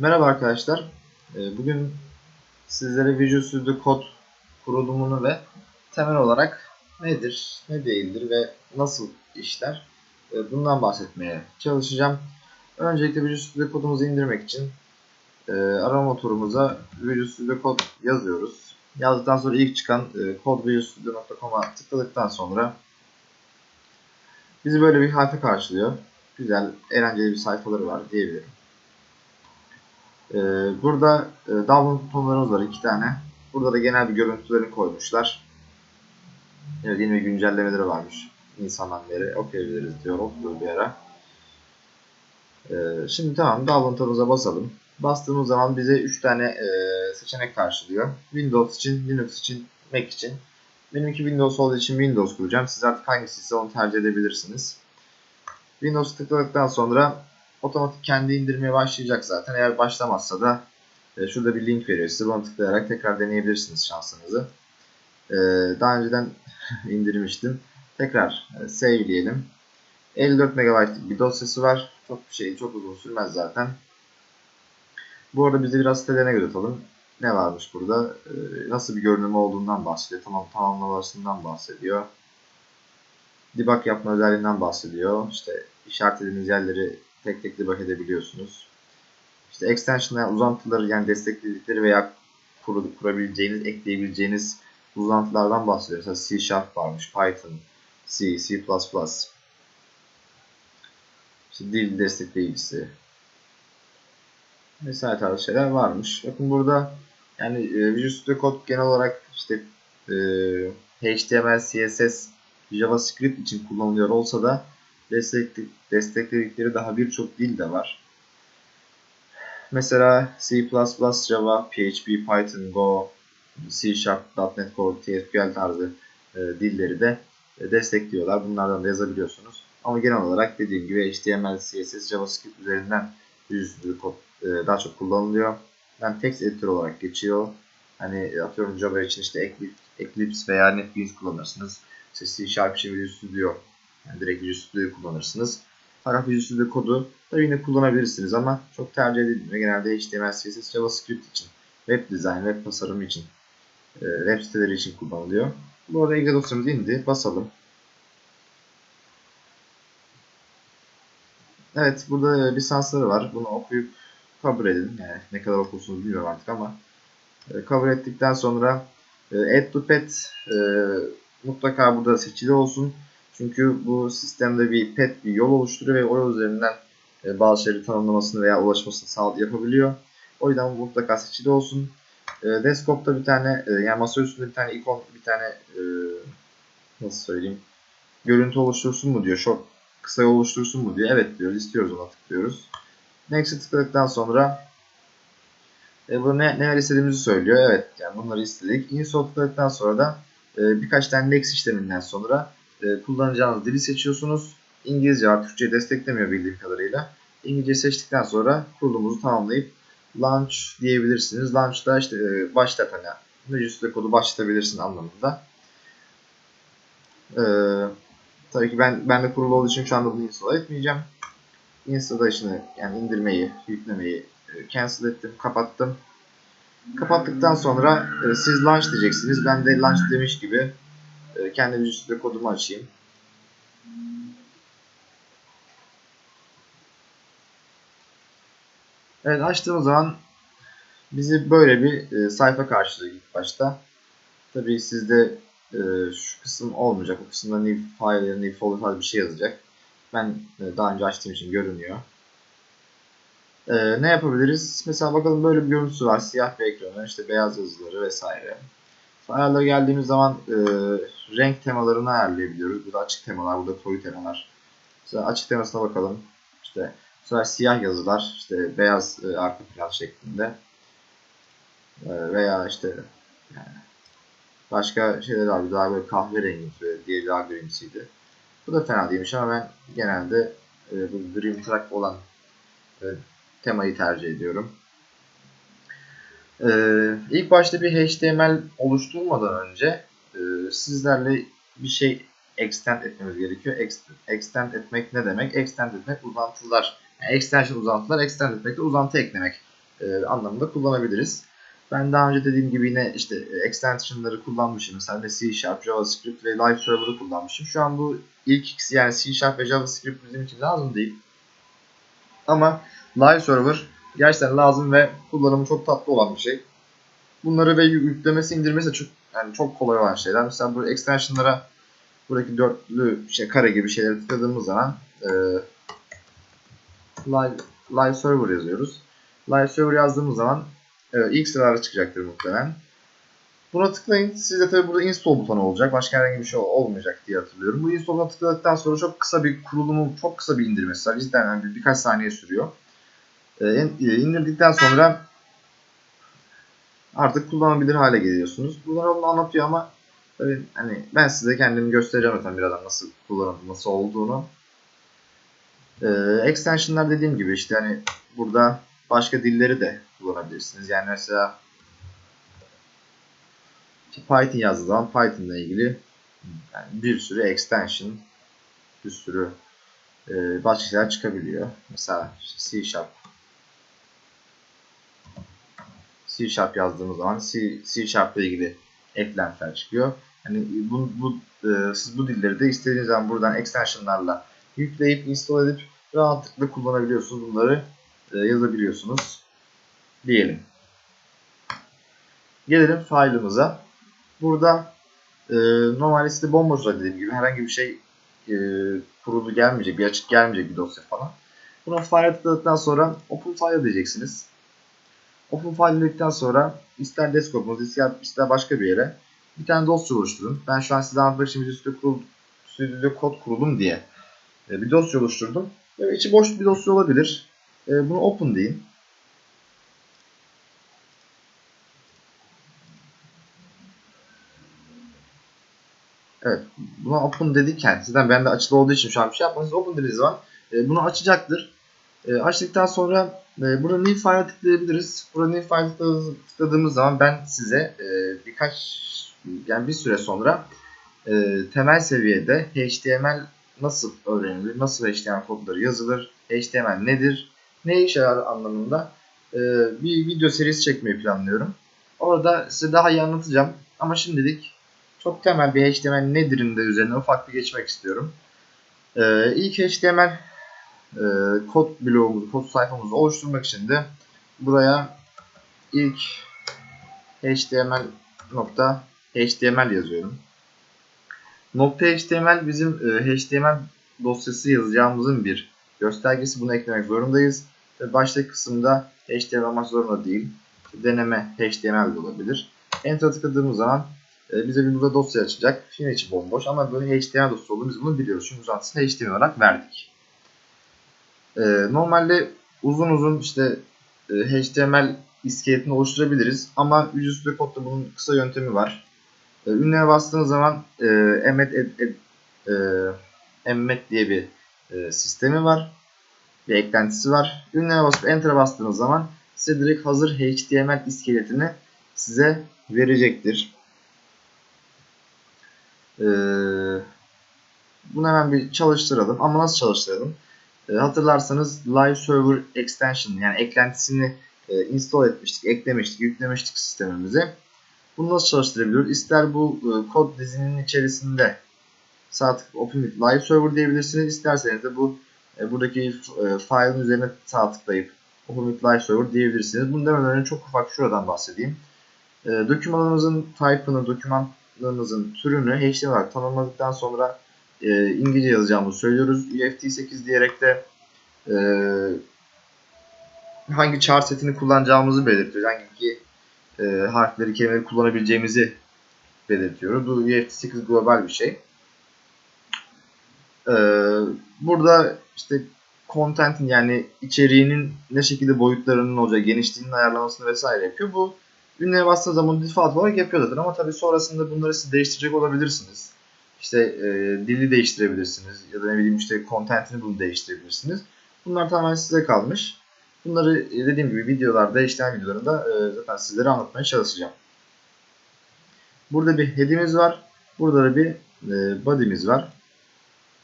Merhaba arkadaşlar. Ee, Bugün sizlere Visual Studio Code kurulumunu ve temel olarak nedir, ne değildir ve nasıl işler e, bundan bahsetmeye çalışacağım. Öncelikle Visual Studio Code'umuzu indirmek için e, arama motorumuza Visual Studio Code yazıyoruz. Yazdıktan sonra ilk çıkan e, codevisualstudio.com'a tıkladıktan sonra bizi böyle bir harfi karşılıyor. Güzel, eğlenceli bir sayfaları var diyebilirim. Ee, burada e, download butonlarımız var iki tane. Burada da genel bir görüntülerini koymuşlar. Evet, yeni bir güncellemeleri varmış. Nisan'dan beri okuyabiliriz diyor. Okuyor bir ara. Ee, şimdi tamam download'umuza basalım. Bastığımız zaman bize 3 tane e, seçenek karşılıyor. Windows için, Linux için, Mac için. Benimki Windows olduğu için Windows kuracağım. Siz artık hangisi ise onu tercih edebilirsiniz. Windows tıkladıktan sonra otomatik kendi indirmeye başlayacak zaten. Eğer başlamazsa da e, şurada bir link veriyor size. Buna tıklayarak tekrar deneyebilirsiniz şansınızı. E, daha önceden indirmiştim. Tekrar e, saveleyelim. 54 MB bir dosyası var. Çok bir şey çok uzun sürmez zaten. Bu arada bizi biraz sitelerine göre atalım. Ne varmış burada? E, nasıl bir görünümü olduğundan bahsediyor. Tamam tamamlamasından bahsediyor. Debug yapma özelliğinden bahsediyor. İşte işaretlediğiniz yerleri tek tek debug edebiliyorsunuz. İşte extension'lar, uzantıları yani destekledikleri veya kur, kurabileceğiniz, ekleyebileceğiniz uzantılardan bahsediyor. Mesela C Sharp varmış, Python, C, C++. İşte dil destekleyicisi. Vesaire tarzı şeyler varmış. Bakın burada yani e, Visual Studio Code genel olarak işte e, HTML, CSS, JavaScript için kullanılıyor olsa da destekledikleri daha birçok dil de var. Mesela C++, Java, PHP, Python, Go, C Sharp, .NET Core, TSQL tarzı e, dilleri de e, destekliyorlar. Bunlardan da yazabiliyorsunuz. Ama genel olarak dediğim gibi HTML, CSS, JavaScript üzerinden e, daha çok kullanılıyor. Yani text editor olarak geçiyor. Hani atıyorum Java için işte Eclipse veya NetBeans kullanırsınız. C Sharp için Visual Studio yani direkt Studio'yu kullanırsınız. Fakat Studio kodu da yine kullanabilirsiniz ama çok tercih edilmiyor. Genelde HTML, CSS, JavaScript için, web design, web tasarımı için, e, web siteleri için kullanılıyor. Bu arada Exe dosyamız indi. Basalım. Evet burada lisansları var. Bunu okuyup kabul edin. Yani ne kadar okursunuz bilmiyorum artık ama e, kabul ettikten sonra e, add to pet mutlaka burada seçili olsun. Çünkü bu sistemde bir pet bir yol oluşturuyor ve o yol üzerinden e, bazı şeyleri tanımlamasını veya ulaşmasını sağ yapabiliyor. O yüzden mutlaka seçili olsun. E, desktop'ta bir tane e, yani masa üstünde bir tane ikon bir tane nasıl söyleyeyim görüntü oluştursun mu diyor. Short kısa oluştursun mu diyor. Evet diyoruz. istiyoruz ona tıklıyoruz. Next'e tıkladıktan sonra e, bu ne, neler istediğimizi söylüyor. Evet yani bunları istedik. Install tıkladıktan sonra da e, birkaç tane next işleminden sonra e, kullanacağınız dili seçiyorsunuz. İngilizce var, Türkçe desteklemiyor bildiğim kadarıyla. İngilizce seçtikten sonra kurulumuzu tamamlayıp launch diyebilirsiniz. Launch'ta işte e, başlat hani Visual kodu başlatabilirsin anlamında. Ee, tabii ki ben ben de kurulu olduğu için şu anda bunu install etmeyeceğim. Installation'ı yani indirmeyi, yüklemeyi e, cancel ettim, kapattım. Kapattıktan sonra e, siz launch diyeceksiniz. Ben de launch demiş gibi e, kendi Visual kodumu açayım. Evet açtığımız zaman bizi böyle bir e, sayfa karşılıyor ilk başta. Tabii sizde e, şu kısım olmayacak. O kısımda new file, new folder tarzı bir şey yazacak. Ben e, daha önce açtığım için görünüyor. E, ne yapabiliriz? Mesela bakalım böyle bir görüntüsü var. Siyah bir ekranı, işte beyaz yazıları vesaire. Ayarlara geldiğimiz zaman e, renk temalarını ayarlayabiliyoruz. Burada açık temalar, burada koyu temalar. Mesela açık temasına bakalım. İşte mesela siyah yazılar, işte beyaz e, arka plan şeklinde. E, veya işte yani başka şeyler abi daha böyle kahverengi diye daha grimsiydi. Bu da fena değilmiş ama ben genelde e, bu Dream Track olan e, temayı tercih ediyorum. Ee, ilk başta bir HTML oluşturmadan önce e, sizlerle bir şey extend etmemiz gerekiyor. Extend etmek ne demek? Extend etmek uzantılar. Yani extension uzantılar, extend etmek de uzantı eklemek e, anlamında kullanabiliriz. Ben daha önce dediğim gibi yine işte extensionları kullanmışım. Mesela C Sharp, JavaScript ve Live Server'ı kullanmışım. Şu an bu ilk ikisi yani C Sharp ve JavaScript bizim için lazım değil. Ama Live Server gerçekten lazım ve kullanımı çok tatlı olan bir şey. Bunları ve yüklemesi indirmesi de çok yani çok kolay olan şeyler. Mesela bu extensionlara buradaki dörtlü şey kare gibi şeyleri tıkladığımız zaman e, live, live server yazıyoruz. Live server yazdığımız zaman evet, ilk sıralara çıkacaktır muhtemelen. Buna tıklayın. Sizde tabi burada install butonu olacak. Başka herhangi bir şey olmayacak diye hatırlıyorum. Bu install'a tıkladıktan sonra çok kısa bir kurulumu, çok kısa bir indirmesi var. Cidden yani bir, birkaç saniye sürüyor. Ee, indirdikten sonra artık kullanabilir hale geliyorsunuz. Bunlar onu anlatıyor ama tabii hani ben size kendimi göstereceğim zaten birazdan nasıl kullanılması olduğunu. Ee, extensionlar dediğim gibi işte hani burada başka dilleri de kullanabilirsiniz. Yani mesela Python yazdığı zaman Python ile ilgili yani bir sürü extension, bir sürü e, başka şeyler çıkabiliyor. Mesela C Sharp C Sharp yazdığımız zaman C, C Sharp ile ilgili eklentiler çıkıyor. Yani bu, bu e, siz bu dilleri de istediğiniz zaman buradan extensionlarla yükleyip install edip rahatlıkla kullanabiliyorsunuz. Bunları e, yazabiliyorsunuz. Diyelim. Gelelim failimize. Burada e, normalde size bomboş dediğim gibi herhangi bir şey e, kurulu gelmeyecek, bir açık gelmeyecek bir dosya falan. Buna file tıkladıktan sonra open file diyeceksiniz. Open file dedikten sonra ister desktop'unuz ister, ister başka bir yere bir tane dosya oluşturun. Ben şu an size anlatmak için Visual kurul, Code kurulum diye e, bir dosya oluşturdum. Evet, içi boş bir dosya olabilir. E, bunu open deyin. Evet. Buna open dedik kendisinden. Ben de açılı olduğu için şu an bir şey yapmanız open dediğiniz zaman e, bunu açacaktır. E, açtıktan sonra e, burada new file tıklayabiliriz. Burada new file tıkladığımız zaman ben size e, birkaç yani bir süre sonra e, temel seviyede HTML nasıl öğrenilir, nasıl HTML kodları yazılır, HTML nedir, ne işe yarar anlamında e, bir video serisi çekmeyi planlıyorum. Orada size daha iyi anlatacağım. Ama şimdilik çok temel bir HTML nedir'in de üzerine ufak bir geçmek istiyorum. E, ilk HTML e, kod bloğumuzu, kod sayfamızı oluşturmak için de buraya ilk HTML nokta HTML yazıyorum. Nokta HTML bizim e, HTML dosyası yazacağımızın bir göstergesi. Bunu eklemek zorundayız. Ve baştaki kısımda HTML olmak zorunda değil. Deneme HTML de olabilir. Enter tıkladığımız zaman e, bize bir burada dosya açacak. Yine içi bomboş ama böyle HTML dosya olduğunu biz bunu biliyoruz. Çünkü uzantısını HTML olarak verdik. E, normalde uzun uzun işte e, HTML iskeletini oluşturabiliriz. Ama Studio Code'da bunun kısa yöntemi var. E, ünlere bastığınız zaman e, emmet, e, emmet diye bir e, sistemi var. Bir eklentisi var. Ünlere basıp Enter'a bastığınız zaman size direkt hazır HTML iskeletini size verecektir. Ee, bunu hemen bir çalıştıralım. Ama nasıl çalıştıralım? Ee, hatırlarsanız Live Server Extension yani eklentisini e, install etmiştik, eklemiştik, yüklemiştik sistemimize. Bunu nasıl çalıştırabiliyoruz? İster bu e, kod dizinin içerisinde sağ tık Open with Live Server diyebilirsiniz. İsterseniz de bu e, buradaki e, file'ın üzerine sağ tıklayıp Open with Live Server diyebilirsiniz. Bunu demeden önce çok ufak şuradan bahsedeyim. E, dokümanımızın type'ını, dokümanlarımızın türünü HTML olarak tanımladıktan sonra e, İngilizce yazacağımızı söylüyoruz. UFT8 diyerek de e, hangi char setini kullanacağımızı belirtiyoruz. Hangi e, harfleri, kelimeleri kullanabileceğimizi belirtiyoruz. Bu UFT8 global bir şey. E, burada işte content'in yani içeriğinin ne şekilde boyutlarının olacağı, genişliğinin ayarlamasını vesaire yapıyor. Bu ünlere bastığı zaman default olarak yapıyor zaten ama tabii sonrasında bunları siz değiştirecek olabilirsiniz. İşte e, dili değiştirebilirsiniz ya da ne bileyim işte content'ini bunu değiştirebilirsiniz. Bunlar tamamen size kalmış. Bunları e, dediğim gibi videolarda, HTML videolarında e, zaten sizlere anlatmaya çalışacağım. Burada bir head'imiz var. Burada da bir e, body'miz var.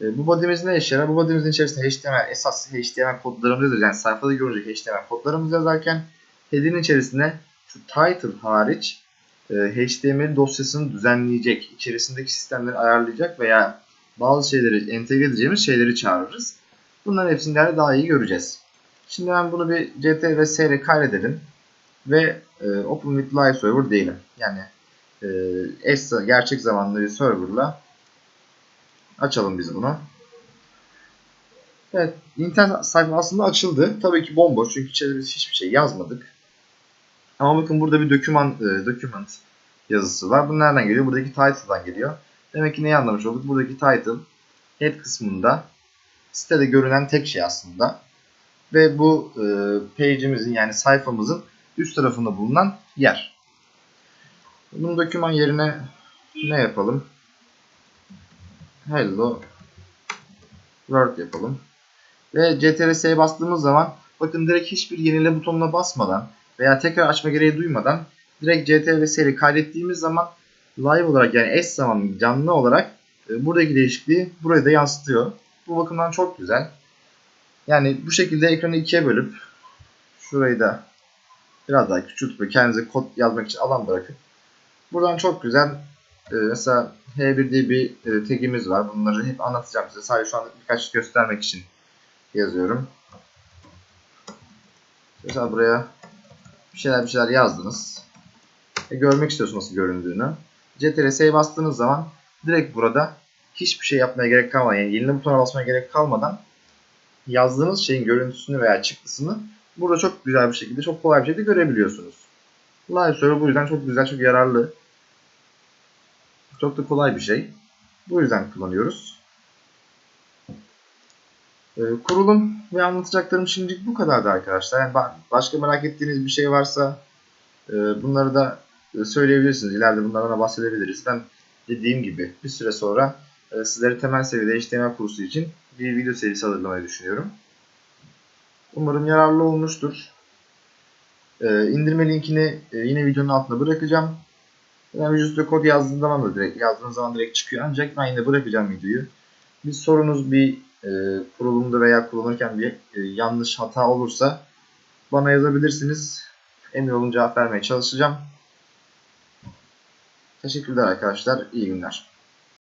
E, bu body'miz ne işe yarar? Bu body'mizin içerisinde HTML, esas HTML kodlarımız. Yani sayfada görecek HTML kodlarımızı yazarken head'in içerisine şu title hariç HTML dosyasını düzenleyecek, içerisindeki sistemleri ayarlayacak veya bazı şeyleri entegre edeceğimiz şeyleri çağırırız. Bunların hepsini daha iyi göreceğiz. Şimdi ben bunu bir CTRL ile kaydedelim ve e, Open with Live Server diyelim. Yani e, eş, gerçek zamanlı bir serverla açalım biz bunu. Evet, internet sayfa aslında açıldı. Tabii ki bomboş çünkü içeride hiçbir şey yazmadık. Ama bakın burada bir doküman, e, document yazısı var. Bu nereden geliyor? Buradaki title'dan geliyor. Demek ki neyi anlamış olduk? Buradaki title head kısmında sitede görünen tek şey aslında. Ve bu e, page'imizin yani sayfamızın üst tarafında bulunan yer. Bunun doküman yerine ne yapalım? Hello Word yapalım. Ve CTRL-S'ye bastığımız zaman bakın direkt hiçbir yenile butonuna basmadan veya tekrar açma gereği duymadan direkt CTRL-S'yi kaydettiğimiz zaman live olarak yani eş zamanlı canlı olarak e, buradaki değişikliği buraya da yansıtıyor. Bu bakımdan çok güzel. Yani bu şekilde ekranı ikiye bölüp şurayı da biraz daha küçültüp kendinize kod yazmak için alan bırakıp buradan çok güzel e, mesela H1 diye bir e, tagimiz var. Bunları hep anlatacağım size. Sadece şu anda birkaç göstermek için yazıyorum. Mesela buraya bir şeyler bir şeyler yazdınız. E, görmek istiyorsunuz nasıl göründüğünü. CTRL-S'ye bastığınız zaman direkt burada hiçbir şey yapmaya gerek kalmadan yani yenile butona basmaya gerek kalmadan yazdığınız şeyin görüntüsünü veya çıktısını burada çok güzel bir şekilde, çok kolay bir şekilde görebiliyorsunuz. Live Server bu yüzden çok güzel, çok yararlı. Çok da kolay bir şey. Bu yüzden kullanıyoruz. Ee, kurulum ve anlatacaklarım şimdilik bu kadardı arkadaşlar. Yani başka merak ettiğiniz bir şey varsa e, bunları da e, söyleyebilirsiniz. İleride bunlardan bahsedebiliriz. Ben dediğim gibi bir süre sonra e, sizlere temel seviyede HTML kursu için bir video serisi hazırlamayı düşünüyorum. Umarım yararlı olmuştur. Ee, indirme linkini e, yine videonun altına bırakacağım. Yani Visual kod yazdığınız zaman da direkt yazdığınız zaman direkt çıkıyor. Ancak ben yine bırakacağım videoyu. Bir sorunuz bir e, kurulumda veya kullanırken bir e, yanlış hata olursa bana yazabilirsiniz. Emin olun cevap vermeye çalışacağım. Teşekkürler arkadaşlar. İyi günler.